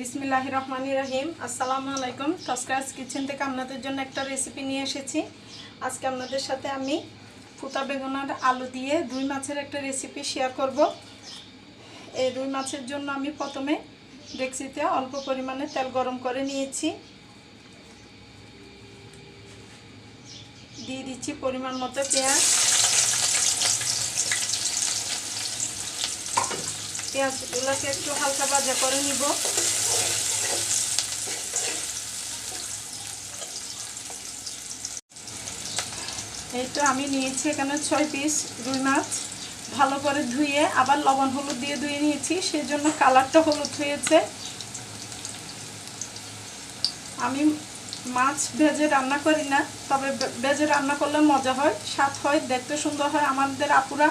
বিসমিল্লাহ রহমানি রহিম। আসসালামু আলাইকুম। তস্কারাজ কিচেন থেকে আপনাদের জন্য একটা রেসিপি নিয়ে এসেছি। আজকে আপনাদের সাথে আমি ফুটা বেগুনার আলু দিয়ে রুই মাছের একটা রেসিপি শেয়ার করব। এই রুই মাছের জন্য আমি প্রথমে ডেক্সিতে অল্প পরিমাণে তেল গরম করে নিয়েছি। দিয়ে দিচ্ছি পরিমাণ মতো পেঁয়াজ। পেঁয়াজগুলোকে একটু হালকা ভাজা করে নিব। এই তো আমি নিয়েছি এখানে ছয় পিস রুই মাছ। ভালো করে ধুয়ে আবার লবণ হলুদ দিয়ে ধুয়ে নিয়েছি সেই জন্য কালারটা হলুদ হয়েছে। আমি মাছ ভেজে রান্না করি না, তবে ভেজে রান্না করলে মজা হয়, স্বাদ হয়, দেখতে সুন্দর হয়। আমাদের আপুরা,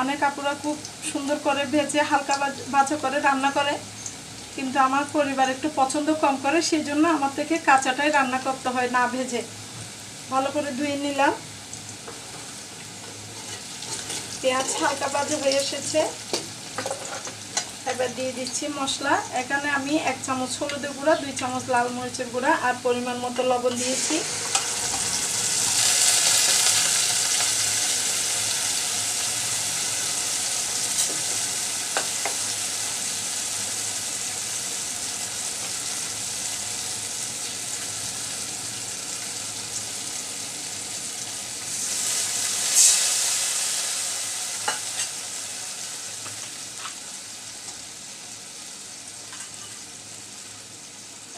অনেক আপুরা খুব সুন্দর করে ভেজে হালকা বাজা করে রান্না করে। কিন্তু আমার পরিবার একটু পছন্দ কম করে সেই জন্য আমার থেকে কাঁচাটাই রান্না করতে হয় না ভেজে। ভালো করে ধুয়ে নিলাম। পেঁয়াজ হালকা বাজে হয়ে এসেছে। এবার দিয়ে দিচ্ছি মশলা। এখানে আমি এক চামচ হলুদের গুঁড়া, দুই চামচ লাল মরিচের গুঁড়া আর পরিমাণ মতো লবণ দিয়েছি।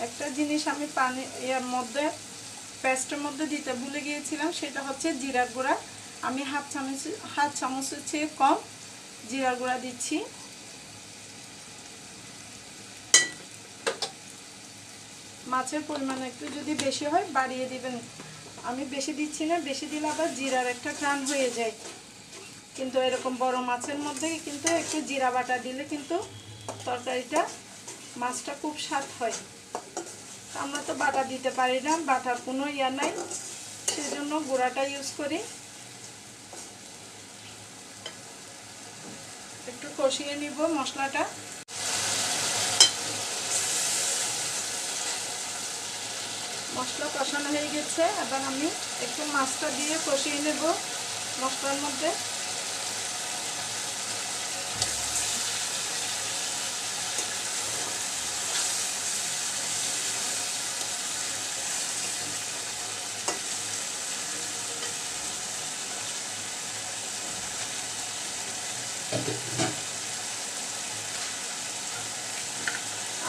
একটা জিনিস আমি পানি, এর মধ্যে, পেস্টের মধ্যে দিতে ভুলে গিয়েছিলাম, সেটা হচ্ছে জিরার গুঁড়া। আমি হাফ চামচ, হাফ চামচের চেয়ে কম জিরার গুঁড়া দিচ্ছি। মাছের পরিমাণ একটু যদি বেশি হয়, বাড়িয়ে দিবেন। আমি বেশি দিচ্ছি না, বেশি দিলে আবার জিরার একটা ঘ্রাণ হয়ে যায়। কিন্তু এরকম বড় মাছের মধ্যে কিন্তু একটু জিরা বাটা দিলে কিন্তু তরকারিটা, মাছটা খুব স্বাদ হয়। আমরা তো বাটা দিতে পারি না, বাটার কোনো ইয়া নাই। সেজন্য গুঁড়াটা ইউজ করি। একটু কষিয়ে নিব মশলাটা। মশলা কষানো হয়ে গেছে, এবার আমি একটু মাছটা দিয়ে কষিয়ে নেব মশলার মধ্যে।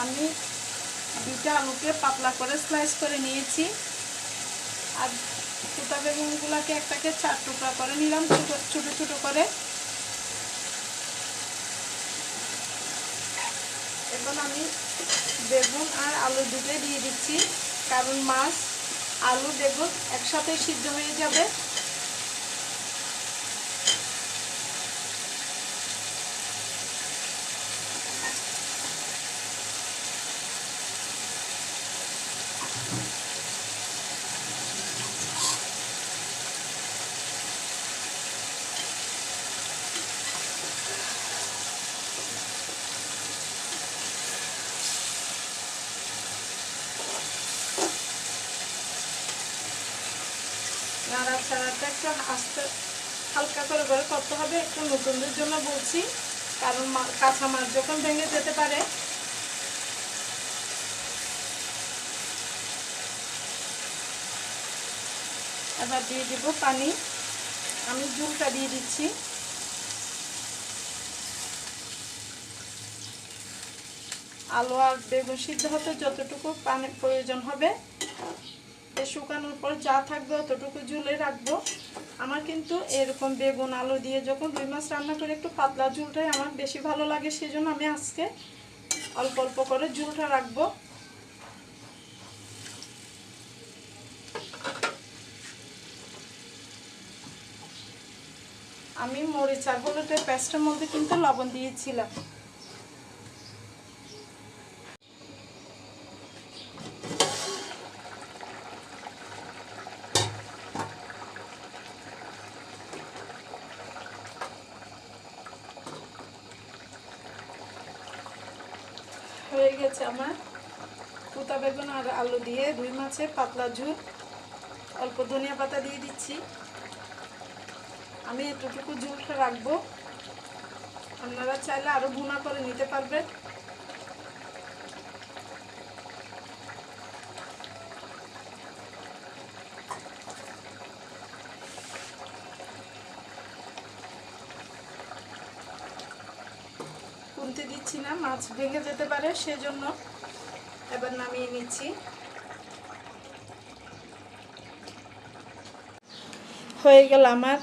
আমি দুইটা আলুকে পাতলা করে স্লাইস করে নিয়েছি। আর ফুটা একটাকে চার টুকরা করে নিলাম, ছোটো ছোটো করে। এখন আমি বেগুন আর আলু দুটো দিয়ে দিচ্ছি, কারণ মাছ, আলু, বেগুন একসাথে সিদ্ধ হয়ে যাবে। নাড়াচাড়াটা একটু আস্তে হালকা করে করে করতে হবে। একটু নতুনদের জন্য বলছি, কারণ কাঁচা মাছ যখন ভেঙে যেতে পারে। এবার দিয়ে দিব পানি। আমি জুলটা দিয়ে দিচ্ছি। আলু আর বেগুন সিদ্ধ হতে যতটুকু পানির প্রয়োজন হবে শুকানোর পর যা থাকবে অতটুকু ঝুলে রাখব। আমার কিন্তু এরকম বেগুন আলু দিয়ে যখন রুই মাছ রান্না করে, একটু পাতলা ঝুলটাই আমার বেশি ভালো লাগে, সেজন্য আমি আজকে অল্প অল্প করে ঝুলটা রাখব। আমি মরিচ আর পেস্টের মধ্যে কিন্তু লবণ দিয়েছিলাম। হয়ে গেছে আমার। কুতা বেগুন আর আলু দিয়ে রুই মাছে পাতলা ঝুল। অল্প ধনিয়া পাতা দিয়ে দিচ্ছি। আমি এতটুকু ঝুলটা রাখব। আপনারা চাইলে আরও ভুনা করে নিতে পারবেন কুনতে দিচ্ছি না, মাছ ভেঙে যেতে পারে, সেজন্য এবার নামিয়ে নিচ্ছি। হয়ে গেল আমার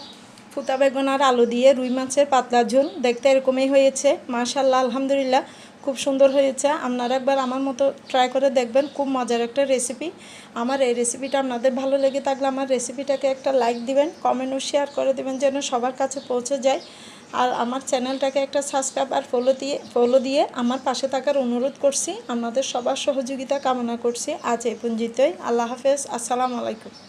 ফুতা বেগুন আর আলু দিয়ে রুই মাছের পাতলা ঝোল। দেখতে এরকমই হয়েছে মাশাল্লাহ আলহামদুলিল্লাহ। খুব সুন্দর হয়েছে। আপনারা একবার আমার মতো ট্রাই করে দেখবেন, খুব মজার একটা রেসিপি আমার এই রেসিপিটা আপনাদের ভালো লেগে থাকলে আমার রেসিপিটাকে একটা লাইক দিবেন কমেন্ট ও শেয়ার করে দেবেন যেন সবার কাছে পৌঁছে যায়। আর আমার চ্যানেলটাকে একটা সাবস্ক্রাইব আর ফলো দিয়ে ফলো দিয়ে আমার পাশে থাকার অনুরোধ করছি। আপনাদের সবার সহযোগিতা কামনা করছি। আজ এই পঞ্জিতই আল্লাহ হাফেজ। আসসালামু আলাইকুম।